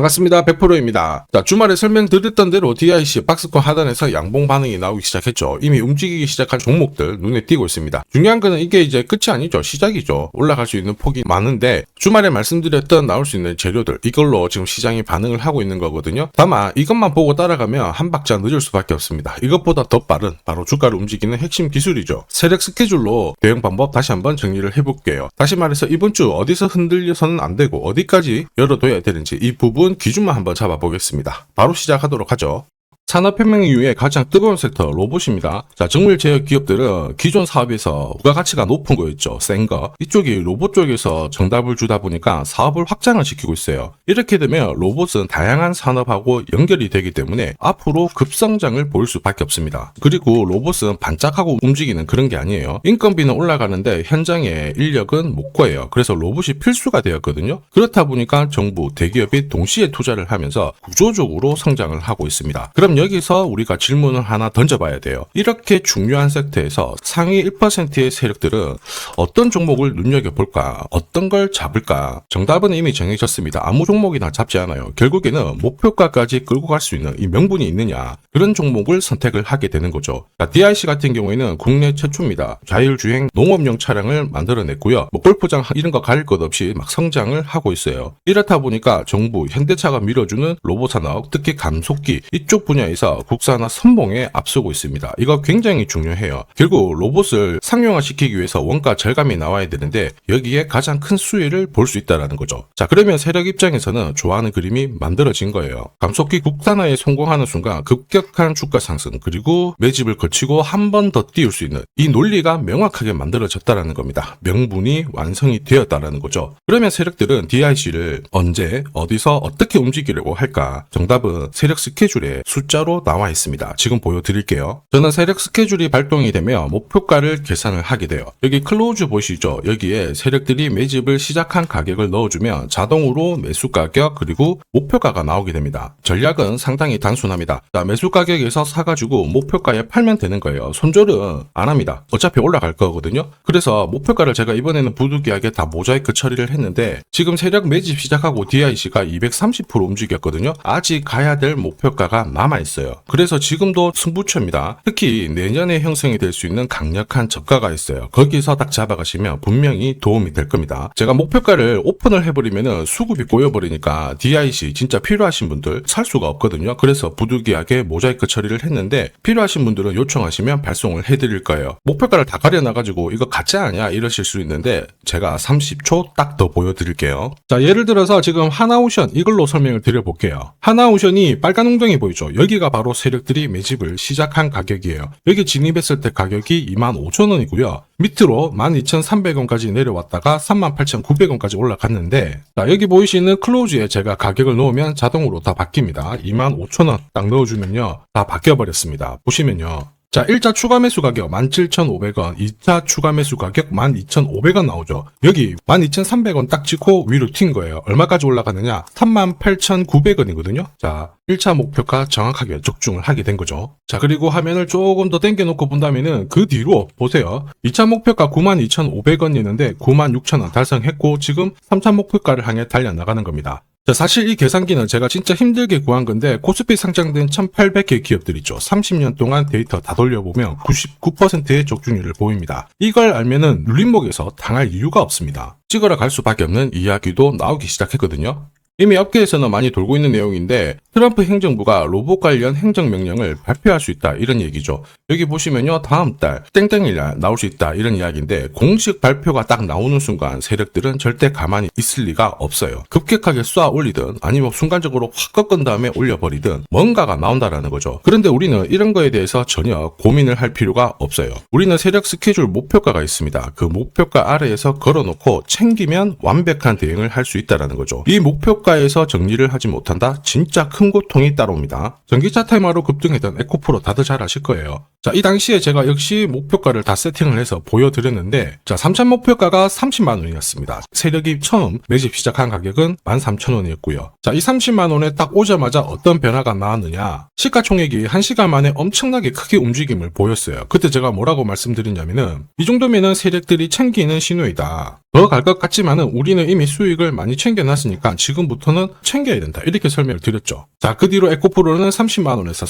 반갑습니다. 100%입니다. 자, 주말에 설명드렸던 대로 DIC 박스권 하단에서 양봉 반응이 나오기 시작했죠. 이미 움직이기 시작한 종목들 눈에 띄고 있습니다. 중요한 거는 이게 이제 끝이 아니죠. 시작이죠. 올라갈 수 있는 폭이 많은데 주말에 말씀드렸던 나올 수 있는 재료들 이걸로 지금 시장이 반응을 하고 있는 거거든요. 다만 이것만 보고 따라가면 한 박자 늦을 수밖에 없습니다. 이것보다 더 빠른 바로 주가를 움직이는 핵심 기술이죠. 세력 스케줄로 대응 방법 다시 한번 정리를 해볼게요. 다시 말해서 이번 주 어디서 흔들려서는 안 되고 어디까지 열어둬야 되는지 이 부분 기준만 한번 잡아보겠습니다. 바로 시작하도록 하죠. 산업혁명 이후에 가장 뜨거운 섹터 로봇입니다. 자, 정밀 제약 기업들은 기존 사업에서 부가가치가 높은 거였죠. 센 거. 이쪽이 로봇 쪽에서 정답을 주다 보니까 사업을 확장을 시키고 있어요. 이렇게 되면 로봇은 다양한 산업하고 연결이 되기 때문에 앞으로 급성장을 보일 수밖에 없습니다. 그리고 로봇은 반짝하고 움직이는 그런 게 아니에요. 인건비는 올라가는데 현장에 인력은 못 구해요. 그래서 로봇이 필수가 되었거든요. 그렇다 보니까 정부, 대기업이 동시에 투자를 하면서 구조적으로 성장을 하고 있습니다. 그럼 여기서 우리가 질문을 하나 던져봐야 돼요. 이렇게 중요한 섹터에서 상위 1%의 세력들은 어떤 종목을 눈여겨볼까? 어떤 걸 잡을까? 정답은 이미 정해졌습니다. 아무 종목이나 잡지 않아요. 결국에는 목표가까지 끌고 갈 수 있는 이 명분이 있느냐? 그런 종목을 선택을 하게 되는 거죠. 자, DIC 같은 경우에는 국내 최초입니다. 자율주행 농업용 차량을 만들어냈고요. 뭐 골프장 이런 거 가릴 것 없이 막 성장을 하고 있어요. 이렇다 보니까 정부, 현대차가 밀어주는 로봇 산업, 특히 감속기 이쪽 분야에 서 국산화 선봉에 앞서고 있습니다. 이거 굉장히 중요해요. 결국 로봇을 상용화시키기 위해서 원가 절감이 나와야 되는데 여기에 가장 큰 수혜를 볼 수 있다는 거죠. 자 그러면 세력 입장에서는 좋아하는 그림이 만들어진 거예요. 감속기 국산화에 성공하는 순간 급격한 주가 상승 그리고 매집을 거치고 한 번 더 띄울 수 있는 이 논리가 명확하게 만들어졌다라는 겁니다. 명분이 완성이 되었다라는 거죠. 그러면 세력들은 DIC를 언제 어디서 어떻게 움직이려고 할까? 정답은 세력 스케줄에 숫자 로 나와 있습니다. 지금 보여드릴게요. 저는 세력 스케줄이 발동이 되면 목표가를 계산을 하게 돼요. 여기 클로즈 보시죠. 여기에 세력들이 매집을 시작한 가격을 넣어주면 자동으로 매수 가격 그리고 목표가가 나오게 됩니다. 전략은 상당히 단순합니다. 자, 매수 가격에서 사가지고 목표가에 팔면 되는 거예요. 손절은 안 합니다. 어차피 올라갈 거거든요. 그래서 목표가를 제가 이번에는 부득이하게 다 모자이크 처리를 했는데 지금 세력 매집 시작하고 DIC가 230% 움직였거든요. 아직 가야 될 목표가가 남아 있어요. 그래서 지금도 승부처입니다. 특히 내년에 형성이 될 수 있는 강력한 저가가 있어요. 거기서 딱 잡아가시면 분명히 도움이 될 겁니다. 제가 목표가를 오픈을 해버리면은 수급이 꼬여버리니까 DIC 진짜 필요하신 분들 살 수가 없거든요. 그래서 부득이하게 모자이크 처리를 했는데 필요하신 분들은 요청하시면 발송을 해드릴 거예요. 목표가를 다 가려놔가지고 이거 가짜 아니야 이러실 수 있는데 제가 30초 딱 더 보여드릴게요. 자 예를 들어서 지금 하나오션 이걸로 설명을 드려볼게요. 하나오션이 빨간 웅덩이 보이죠? 여기 가 바로 세력들이 매집을 시작한 가격이에요. 여기 진입했을 때 가격이 25,000원이고요. 밑으로 12,300원까지 내려왔다가 38,900원까지 올라갔는데 자, 여기 보이시는 클로즈에 제가 가격을 넣으면 자동으로 다 바뀝니다. 25,000원 딱 넣어주면요. 다 바뀌어버렸습니다. 보시면요. 자, 1차 추가 매수 가격 17,500원, 2차 추가 매수 가격 12,500원 나오죠. 여기 12,300원 딱 찍고 위로 튄 거예요. 얼마까지 올라가느냐? 38,900원이거든요. 자, 1차 목표가 정확하게 적중을 하게 된 거죠. 자, 그리고 화면을 조금 더 당겨놓고 본다면은 그 뒤로 보세요. 2차 목표가 92,500원이었는데 96,000원 달성했고 지금 3차 목표가를 향해 달려나가는 겁니다. 자, 사실 이 계산기는 제가 진짜 힘들게 구한 건데 코스피 상장된 1800개 기업들 있죠. 30년 동안 데이터 다 돌려보면 99%의 적중률을 보입니다. 이걸 알면은 눌림목에서 당할 이유가 없습니다. 찍으러 갈 수밖에 없는 이야기도 나오기 시작했거든요. 이미 업계에서는 많이 돌고 있는 내용인데 트럼프 행정부가 로봇 관련 행정명령을 발표할 수 있다 이런 얘기죠. 여기 보시면요 다음 달 땡땡일 날 나올 수 있다 이런 이야기인데 공식 발표가 딱 나오는 순간 세력들은 절대 가만히 있을 리가 없어요. 급격하게 쏘아 올리든 아니면 순간적으로 확 꺾은 다음에 올려버리든 뭔가가 나온다라는 거죠. 그런데 우리는 이런 거에 대해서 전혀 고민을 할 필요가 없어요. 우리는 세력 스케줄 목표가가 있습니다. 그 목표가 아래에서 걸어놓고 챙기면 완벽한 대응을 할 수 있다라는 거죠. 이 목표가 고가에서 정리를 하지 못한다? 진짜 큰 고통이 따라옵니다. 전기차 테마로 급등했던 에코프로 다들 잘 아실 거예요. 자, 이 당시에 제가 역시 목표가를 다 세팅을 해서 보여드렸는데, 자, 3차 목표가가 30만 원이었습니다. 세력이 처음 매집 시작한 가격은 13,000원이었고요. 자, 이 30만 원에 딱 오자마자 어떤 변화가 나왔느냐? 시가총액이 1시간 만에 엄청나게 크게 움직임을 보였어요. 그때 제가 뭐라고 말씀드렸냐면은, 이 정도면은 세력들이 챙기는 신호이다. 더 갈 것 같지만은 우리는 이미 수익을 많이 챙겨놨으니까 지금부터는 챙겨야 된다. 이렇게 설명을 드렸죠. 자, 그 뒤로 에코프로는 30만원에서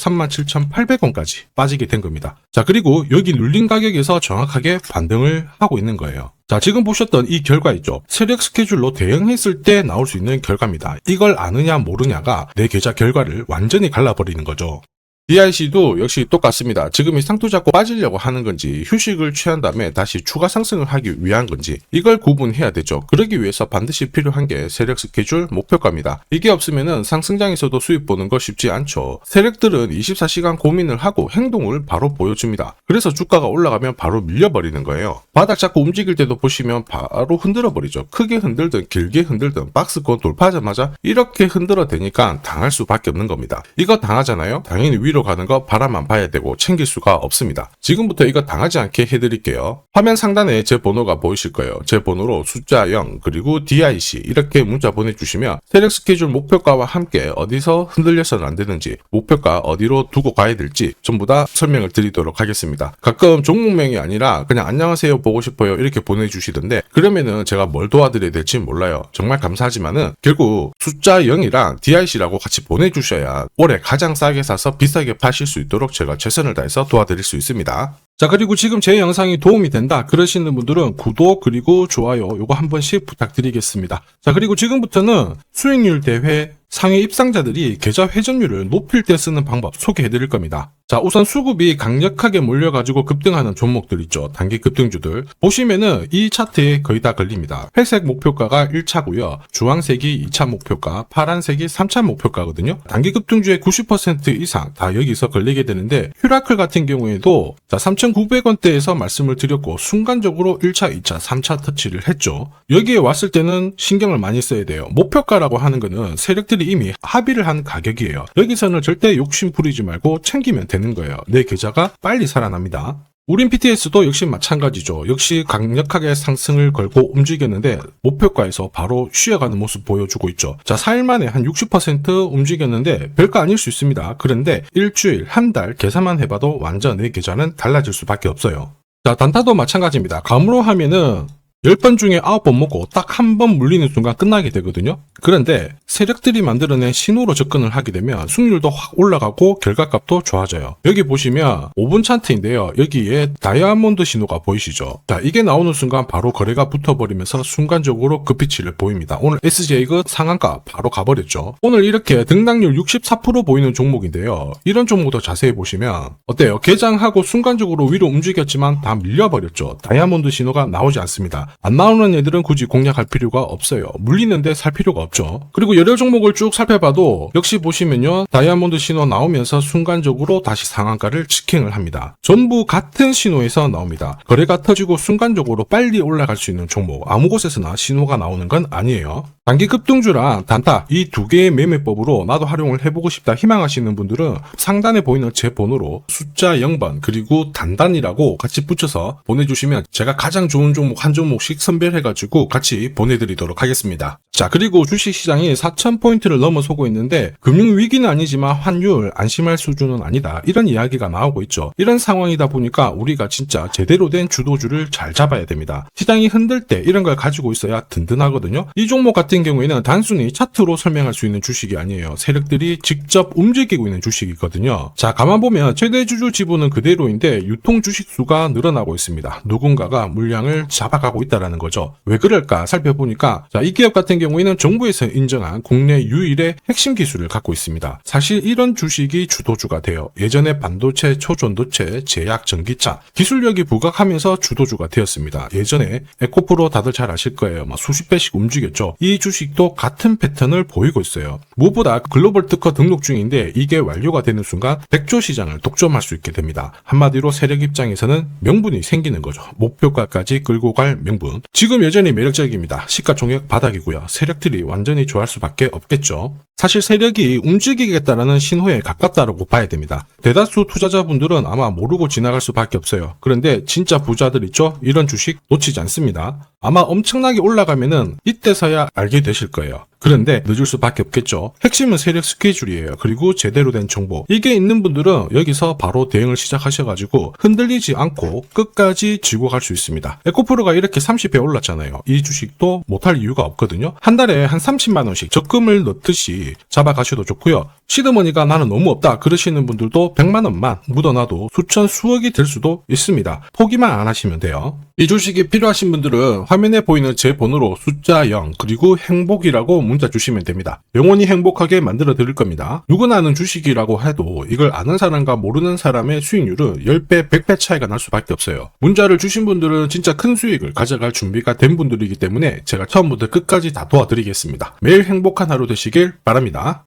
37,800원까지 빠지게 된 겁니다. 자, 그리고 여기 눌린 가격에서 정확하게 반등을 하고 있는 거예요. 자, 지금 보셨던 이 결과 있죠. 세력 스케줄로 대응했을 때 나올 수 있는 결과입니다. 이걸 아느냐 모르냐가 내 계좌 결과를 완전히 갈라버리는 거죠. DIC도 역시 똑같습니다. 지금 이 상투 잡고 빠지려고 하는 건지 휴식을 취한 다음에 다시 추가 상승을 하기 위한 건지 이걸 구분해야 되죠. 그러기 위해서 반드시 필요한 게 세력 스케줄 목표가입니다. 이게 없으면은 상승장에서도 수익 보는 거 쉽지 않죠. 세력들은 24시간 고민을 하고 행동을 바로 보여줍니다. 그래서 주가가 올라가면 바로 밀려버리는 거예요. 바닥 잡고 움직일 때도 보시면 바로 흔들어 버리죠. 크게 흔들든 길게 흔들든 박스권 돌파하자마자 이렇게 흔들어 대니까 당할 수밖에 없는 겁니다. 이거 당하잖아요. 당연히 위로 가는 거 바라만 봐야 되고 챙길 수가 없습니다. 지금부터 이거 당하지 않게 해드릴게요. 화면 상단에 제 번호가 보이실 거예요. 제 번호로 숫자 0 그리고 DIC 이렇게 문자 보내주시면 세력 스케줄 목표가와 함께 어디서 흔들려서는 안 되는지 목표가 어디로 두고 가야 될지 전부 다 설명을 드리도록 하겠습니다. 가끔 종목명이 아니라 그냥 안녕하세요 보고 싶어요 이렇게 보내주시던데 그러면은 제가 뭘 도와드려야 될지 몰라요. 정말 감사하지만은 결국 숫자 0이랑 DIC라고 같이 보내주셔야 올해 가장 싸게 사서 비싸게 파실 수 있도록 제가 최선을 다해서 도와드릴 수 있습니다. 자 그리고 지금 제 영상이 도움이 된다 그러시는 분들은 구독 그리고 좋아요 요거 한 번씩 부탁드리겠습니다. 자 그리고 지금부터는 수익률 대회 상위 입상자들이 계좌 회전율을 높일 때 쓰는 방법 소개해 드릴 겁니다. 자, 우선 수급이 강력하게 몰려가지고 급등하는 종목들 있죠. 단기 급등주들. 보시면은 이 차트에 거의 다 걸립니다. 회색 목표가가 1차고요. 주황색이 2차 목표가, 파란색이 3차 목표가거든요. 단기 급등주의 90% 이상 다 여기서 걸리게 되는데, 휴라클 같은 경우에도 자, 3,900원대에서 말씀을 드렸고, 순간적으로 1차, 2차, 3차 터치를 했죠. 여기에 왔을 때는 신경을 많이 써야 돼요. 목표가라고 하는 거는 세력들이 이미 합의를 한 가격이에요. 여기서는 절대 욕심 부리지 말고 챙기면 되는 거예요. 내 계좌가 빨리 살아납니다. 우린 PTS도 역시 마찬가지죠. 역시 강력하게 상승을 걸고 움직였는데 목표가에서 바로 쉬어가는 모습 보여주고 있죠. 자, 4일 만에 한 60% 움직였는데 별거 아닐 수 있습니다. 그런데 일주일, 한 달 계산만 해봐도 완전 내 계좌는 달라질 수밖에 없어요. 자, 단타도 마찬가지입니다. 감으로 하면은 10번 중에 9번 먹고 딱 한 번 물리는 순간 끝나게 되거든요. 그런데 세력들이 만들어낸 신호로 접근을 하게 되면 승률도 확 올라가고 결과값도 좋아져요. 여기 보시면 5분 차트인데요. 여기에 다이아몬드 신호가 보이시죠? 자, 이게 나오는 순간 바로 거래가 붙어버리면서 순간적으로 급피치를 보입니다. 오늘 SJ가 상한가 바로 가버렸죠. 오늘 이렇게 등락률 64% 보이는 종목인데요. 이런 종목도 자세히 보시면 어때요? 개장하고 순간적으로 위로 움직였지만 다 밀려버렸죠. 다이아몬드 신호가 나오지 않습니다. 안 나오는 애들은 굳이 공략할 필요가 없어요. 물리는데 살 필요가 없죠. 그리고 여러 종목을 쭉 살펴봐도 역시 보시면요. 다이아몬드 신호 나오면서 순간적으로 다시 상한가를 직행을 합니다. 전부 같은 신호에서 나옵니다. 거래가 터지고 순간적으로 빨리 올라갈 수 있는 종목 아무 곳에서나 신호가 나오는 건 아니에요. 단기 급등주랑 단타 이 두 개의 매매법으로 나도 활용을 해보고 싶다 희망하시는 분들은 상단에 보이는 제 번호로 숫자 0번 그리고 단단이라고 같이 붙여서 보내주시면 제가 가장 좋은 종목 한 종목씩 선별해가지고 같이 보내드리도록 하겠습니다. 자 그리고 주식시장이 4,000포인트를 넘어서고 있는데 금융위기는 아니지만 환율 안심할 수준은 아니다 이런 이야기가 나오고 있죠. 이런 상황이다 보니까 우리가 진짜 제대로 된 주도주를 잘 잡아야 됩니다. 시장이 흔들 때 이런 걸 가지고 있어야 든든하거든요. 이 종목 같은 경우에는 단순히 차트로 설명할 수 있는 주식이 아니에요. 세력들이 직접 움직이고 있는 주식이거든요. 자 가만 보면 최대 주주 지분은 그대로인데 유통 주식 수가 늘어나고 있습니다. 누군가가 물량을 잡아가고 있다라는 거죠. 왜 그럴까 살펴보니까 자 이 기업 같은 경우에는 정부에서 인정한 국내 유일의 핵심 기술을 갖고 있습니다. 사실 이런 주식이 주도주가 돼요. 예전에 반도체, 초전도체, 제약, 전기차 기술력이 부각하면서 주도주가 되었습니다. 예전에 에코프로 다들 잘 아실 거예요. 막 수십 배씩 움직였죠. 이 주식도 같은 패턴을 보이고 있어요. 무엇보다 글로벌 특허 등록 중인데 이게 완료가 되는 순간 백조 시장을 독점할 수 있게 됩니다. 한마디로 세력 입장에서는 명분이 생기는 거죠. 목표가까지 끌고 갈 명분. 지금 여전히 매력적입니다. 시가총액 바닥이고요. 세력들이 완전히 좋아할 수밖에 없겠죠. 사실 세력이 움직이겠다라는 신호에 가깝다라고 봐야 됩니다. 대다수 투자자분들은 아마 모르고 지나갈 수밖에 없어요. 그런데 진짜 부자들 있죠? 이런 주식 놓치지 않습니다. 아마 엄청나게 올라가면은 이때서야 알게 되실 거예요. 그런데 늦을 수밖에 없겠죠. 핵심은 세력 스케줄이에요. 그리고 제대로 된 정보. 이게 있는 분들은 여기서 바로 대응을 시작하셔가지고 흔들리지 않고 끝까지 쥐고 갈 수 있습니다. 에코프로가 이렇게 30배 올랐잖아요. 이 주식도 못할 이유가 없거든요. 한 달에 한 30만 원씩 적금을 넣듯이 잡아가셔도 좋고요. 시드머니가 나는 너무 없다 그러시는 분들도 100만 원만 묻어놔도 수천 수억이 될 수도 있습니다. 포기만 안 하시면 돼요. 이 주식이 필요하신 분들은 화면에 보이는 제 번호로 숫자 0 그리고 행복이라고 문자 주시면 됩니다. 영원히 행복하게 만들어 드릴 겁니다. 누구나 아는 주식이라고 해도 이걸 아는 사람과 모르는 사람의 수익률은 10배, 100배 차이가 날 수밖에 없어요. 문자를 주신 분들은 진짜 큰 수익을 가져갈 준비가 된 분들이기 때문에 제가 처음부터 끝까지 다 도와드리겠습니다. 매일 행복한 하루 되시길 바랍니다.